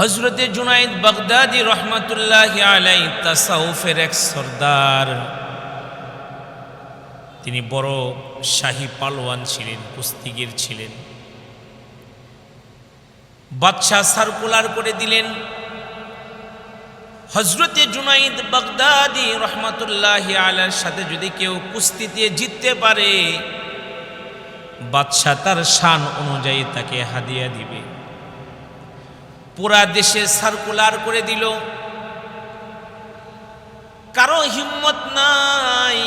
হজরতে জুনাইদ বাগদাদি রহমতুল্লাহ আলাই তাসাউফের এক সর্দার। তিনি বড় শাহী পালোয়ান ছিলেন, কুস্তিগির ছিলেন। বাদশাহ সার্কুলার করে দিলেন হজরতে জুনাইদ বাগদাদি রহমতুল্লাহ আলার সাথে যদি কেউ কুস্তিতে জিততে পারে, বাদশাহ তার শান অনুযায়ী তাকে হাদিয়া দিবে। পুরা দেশে সার্কুলার করে দিল। কারও হিম্মত নাই,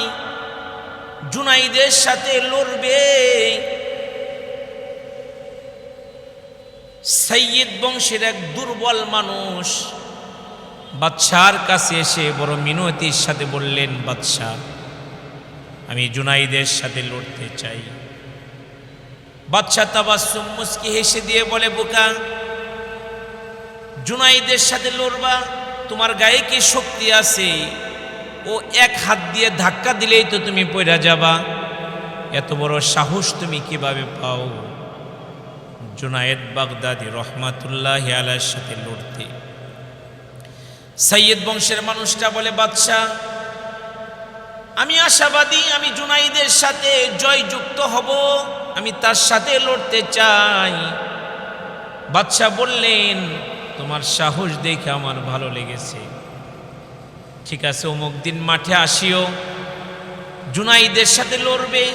জুনাইদের সাথে লড়বে। সৈয়দ বংশের এক দুর্বল মানুষ বাদশার কাছে এসে বড় মিনতির সাথে বললেন, বাদশাহ, আমি জুনাইদের সাথে লড়তে চাই। বাদশাহ তাবাসুম মুস্কি হেসে দিয়ে বলে, বোকা জুনাইদের সাথে লড়বা, তোমার গায়ে কি শক্তি আছে? ও এক হাত দিয়ে ধাক্কা দিলেই তো তুমি পড়া যাবা। এত বড় সাহস তুমি কীভাবে পাও? জুনায়েদ বাগদাদি রহমাতুল্লাহ আলার সাথে লড়তে। সৈয়দ বংশের মানুষটা বলে বাদশাহ আমি আশাবাদী, আমি জুনাইদের সাথে জয়যুক্ত হব, আমি তার সাথে লড়তে চাই। বাদশাহ বললেন তোমার সাহস দেখে আমার ভালো লেগেছে। ঠিক আছে, অমুক দিন মাঠে আসিও। জুনাইদের সাথে লড়বে।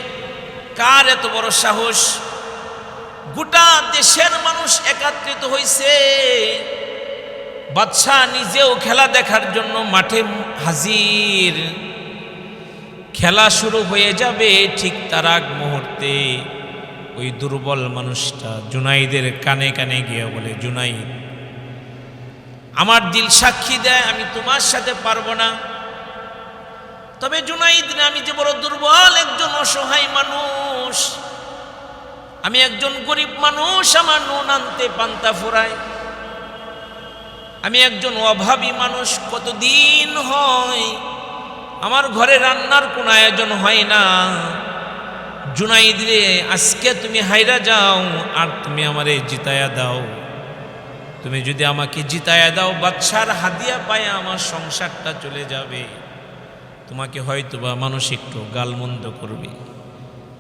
কার এত বড় সাহস? গোটা দেশের মানুষ একাত্রিত হয়েছে বাদশাহ নিজেও খেলা দেখার জন্য মাঠে হাজির। খেলা শুরু হয়ে যাবে ঠিক তার আগ মুহূর্তে। ওই দুর্বল মানুষটা জুনাইদের কানে কানে গিয়ে বলে, জুনাইদ আমার দিল সাক্ষী দেয়, আমি তোমার সাথে পারব না। তবে জুনাইদ আমি যে বড় দুর্বল একজন অসহায় মানুষ, আমি একজন গরিব মানুষ, আমার নুন আনতে পান্তা ফুরায় আমি একজন অভাবী মানুষ, কতদিন হয় আমার ঘরে রান্নার কোনো আয়োজন হয় না। জুনাইদ রে, আজকে তুমি হাইরা যাও, আর তুমি আমারে জিতায়া দাও। তুমি যদি আমাকে জিতায়া দাও বাচ্চার হাদিয়া পায়ে আমার সংসারটা চলে যাবে। তোমাকে হয়তো বা মানুষ একটু গালমন্দ করবে।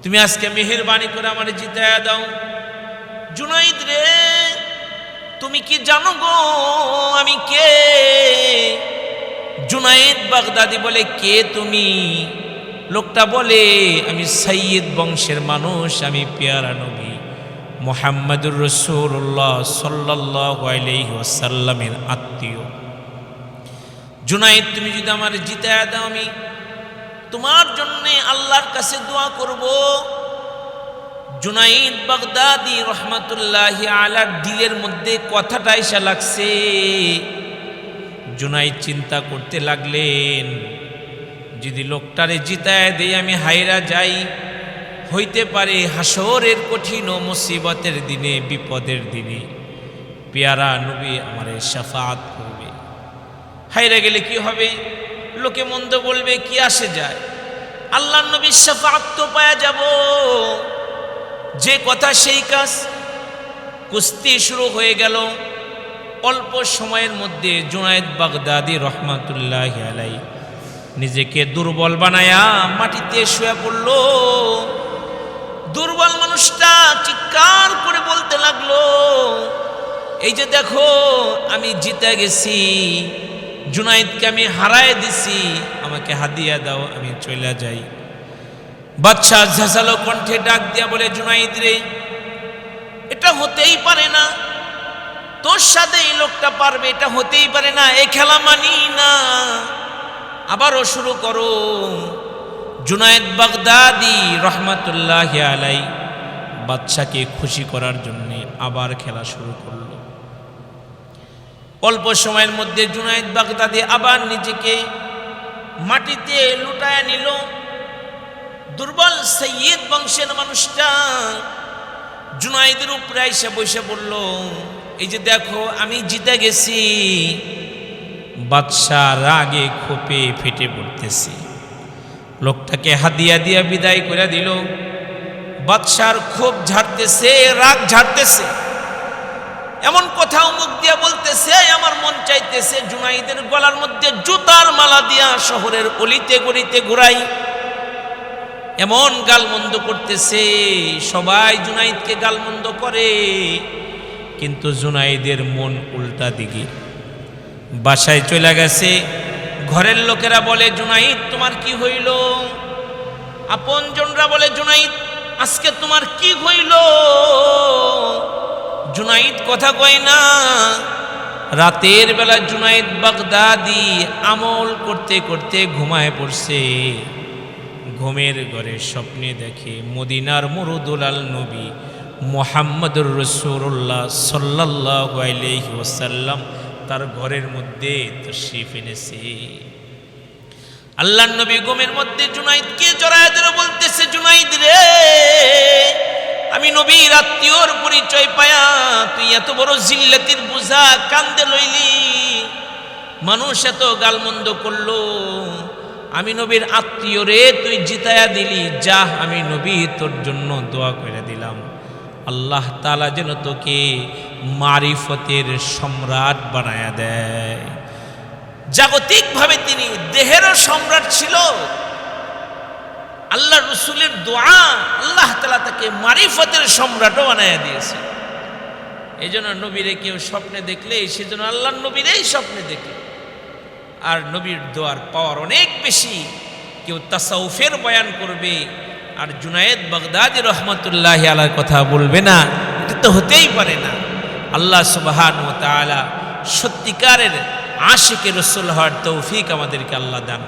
তুমি আজকে মেহেরবানি করে আমার জিতায়া দাও। জুনাইদ রে, তুমি কি জানো গো আমি কে? জুনাইদ বাগদাদি বলে, কে তুমি? লোকটা বলে, আমি সৈয়দ বংশের মানুষ, আমি পেয়ারা নবী। মোহাম্মদুর রসুল্লাহ সাল্লাহ আলাইসাল্লামের আত্মীয়। জুনাইদ, তুমি যদি আমার জিতায়া দাও, আমি তোমার জন্যে আল্লাহর কাছে দোয়া করব। জুনাইদ বাগদাদি রহমতুল্লাহ আলার দিলের মধ্যে কথাটা এসে লাগছে। জুনাইদ চিন্তা করতে লাগলেন, যদি লোকটারে জিতায় দেই, আমি হাইরা যাই হইতে পারে হাসরের কঠিন ও মুসিবতের দিনে, বিপদের দিনে। পেয়ারা নবী আমার সাফাত করবে। হাইরা গেলে কি হবে? লোকে মন্দ বলবে, কি আসে যায়? আল্লাহ নবীর সাফাত তো পায়া যাব। যে কথা সেই কাজ। কুস্তি শুরু হয়ে গেল। অল্প সময়ের মধ্যে জুনায়দ বাগদাদি রহমাতুল্লাহ আলাই নিজেকে দুর্বল বানায়া মাটিতে শুয়ে পড়ল। দুর্বল মানুষটা চিৎকার করে বলতে লাগল, এই যে দেখো, আমি জিতে গেছি, জুনাইদকে আমি হারায় দিছি, আমাকে হাদিয়া দাও, আমি চলে যাই। বাচ্চা ঝাঁসালো কণ্ঠে ডাক দিয়া বলে, জুনাইদ রে, এটা হতেই পারে না। তোর সাথে এই লোকটা পারবে, এটা হতেই পারে না। এ খেলা মানি না। আবারও শুরু করো। জুনায়দ বাগদাদি রহমাতুল্লাহ আলাই বাচ্চাকে খুশি করার জন্য আবার খেলা শুরু করল। অল্প সময়ের মধ্যে জুনায়দ বাগদাদি আবার নিজেকে মাটিতে লুটায় নিল। দুর্বল সৈয়দ বংশের মানুষটা জুনাইদের উপরে এসে বসে বলল, এই যে দেখো, আমি জিতে গেছি। বাদশাহ রাগে খোপে ফেটে পড়তেছে। লোকটাকে হাদিয়া দিয়া বিদায় করে দিল। বাদশার ক্ষোভ ঝাড়তেছে, রাগ ঝাড়তেছে। এমন কথাও মুখ দিয়া বলতেছে, আমার মন চাইতেছে জুনাইদের গলার মধ্যে জুতার মালা দিয়া শহরের অলিতে গলিতে ঘুরাই। এমন গালমন্দ করতেছে, সবাই জুনাইদকে গালমন্দ করে, কিন্তু জুনাইদের মন উল্টা দিকে। বাসায় চলে গেছে ঘরের লোকেরা বলে, জুনাইদ, তোমার কি হইল? আপনজনরা বলে, জুনাইদ, আজকে তোমার কি হইল? জুনাইদ কথা কয় না। রাতের বেলা জুনাইদ বাগদাদি আমল করতে করতে ঘুমায় পড়ছে। ঘুমের ঘরে স্বপ্নে দেখে মদিনার মরুদুলাল নবী মোহাম্মদুর রসুল্লাহ সাল্লাহ আলাইহি ওসাল্লাম তার ঘরের মধ্যে তশরিফ এনেছে। আল্লাহ নবী ঘুমের মধ্যে জুনাইদকে জড়ায় ধরে বলতেছে, জুনাইদ রে, আমি নবীর আত্মীয়র পরিচয় পায়া, তুই এত বড় জিল্লাতির বুঝা কান্দে লইলি। মানুষ এত গালমন্দ করল। আমি নবীর আত্মীয় রে তুই জিতায়া দিলি যা আমি নবী তোর জন্য দোয়া করে দিলাম। আল্লাহ তালা যেন তোকে মারিফতের সম্রাট বানায়া দেয়। জাগতিকভাবে তিনি দেহেরও সম্রাট ছিল। আল্লাহ রসুলের দোয়া আল্লাহ তালা তাকে মারিফতের সম্রাটও বানায়া দিয়েছে। এই জন্য নবীরে কেউ স্বপ্নে দেখলে, সেজন্য আল্লাহ নবীরেই স্বপ্নে দেখে। আর নবীর দোয়ার পাওয়ার অনেক বেশি। কেউ তাসাউফের বয়ান করবে আর জুনায়েদ বাগদাদি রহমতুল্লাহ আলার কথা বলবে না, এটা তো হতেই পারে না। আল্লাহ সুবাহান ও তালা সত্যিকারের আশিকে রসুল হওয়ার তৌফিক আমাদেরকে আল্লাহ দান